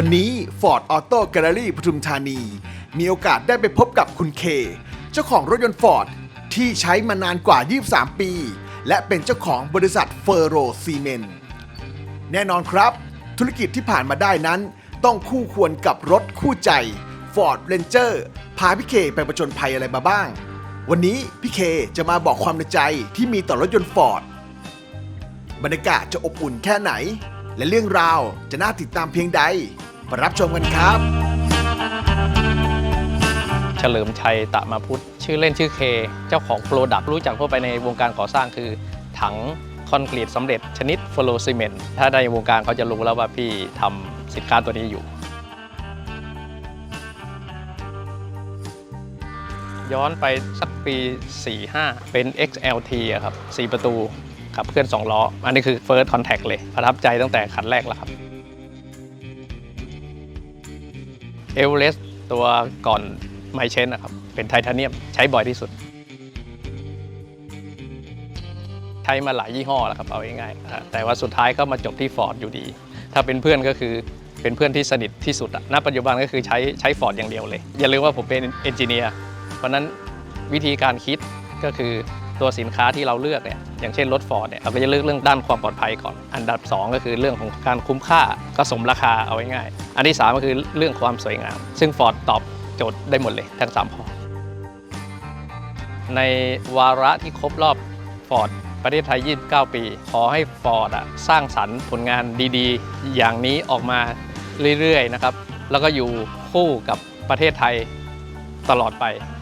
วันนี้ Ford Auto Gallery ปทุมธานี มีโอกาสได้ไปพบกับคุณเค เจ้าของรถยนต์ Ford ที่ใช้มานานกว่า 23 ปี และเป็นเจ้าของบริษัทเฟอร์โรซีเมนแน่นอนครับ ธุรกิจที่ผ่านมาได้นั้น ต้องคู่ควรกับรถคู่ใจ Ford Ranger พาพี่เคไปประจนภัยอะไรมาบ้าง วันนี้พี่เคจะมาบอกความในใจที่มีต่อรถยนต์ Ford บรรยากาศจะอบอุ่นแค่ไหน และเรื่องราวจะน่าติดตามเพียงใด มารับชมกันครับ เฉลิมชัยตะมาพุทธชื่อเล่นชื่อเค เจ้าของโปรดักต์รู้จักทั่วไปในวงการก่อสร้างคือ ถังคอนกรีตสำเร็จชนิดฟล o ซีเมนต์ถ้าในวงการเขาจะรู้แล้วว่าพี่ทำสินค้าตัวนี้อยู่ ย้อนไปสักปี 45 เป็น XLT อะครับ 4 ประตูขับเคลื่อน 2 ล้อ อันนี้คือ First Contact เลย ประทับใจตั้งแต่คันแรกแล้วครับ เอเวอเรสต์ตัวก่อนไมเชนนะครับ เป็นไทเทเนียมใช้บ่อยที่สุด ใช้มาหลายยี่ห้อแล้วครับ เอาง่ายๆแต่ว่าสุดท้ายก็มาจบที่ฟอร์ดอยู่ดี ถ้าเป็นเพื่อนก็คือเป็นเพื่อนที่สนิทที่สุดณปัจจุบันก็คือใช้ใช้ฟอร์ดอย่างเดียวเลย อย่าลืมว่าผมเป็นเอนจิเนียร์เพราะนั้นวิธีการคิดก็คือ ตัวสินค้าที่เราเลือกเนี่ยอย่างเช่นรถฟอร์ดเนี่ยเราก็จะเลือกเรื่องด้านความปลอดภัยก่อน อันดับ 2 ก็คือเรื่องของการคุ้มค่าก็สมราคาเอาง่ายๆอันที่ 3 ก็คือเรื่องความสวยงาม ซึ่งฟอร์ดตอบโจทย์ได้หมดเลยทั้ง3ข้อในวาระที่ครบรอบฟอร์ดประเทศไทย 29 ปี ขอให้ฟอร์ดสร้างสรรค์ผลงานดีๆ อย่างนี้ออกมาเรื่อยๆนะครับ แล้วก็อยู่คู่กับประเทศไทยตลอดไป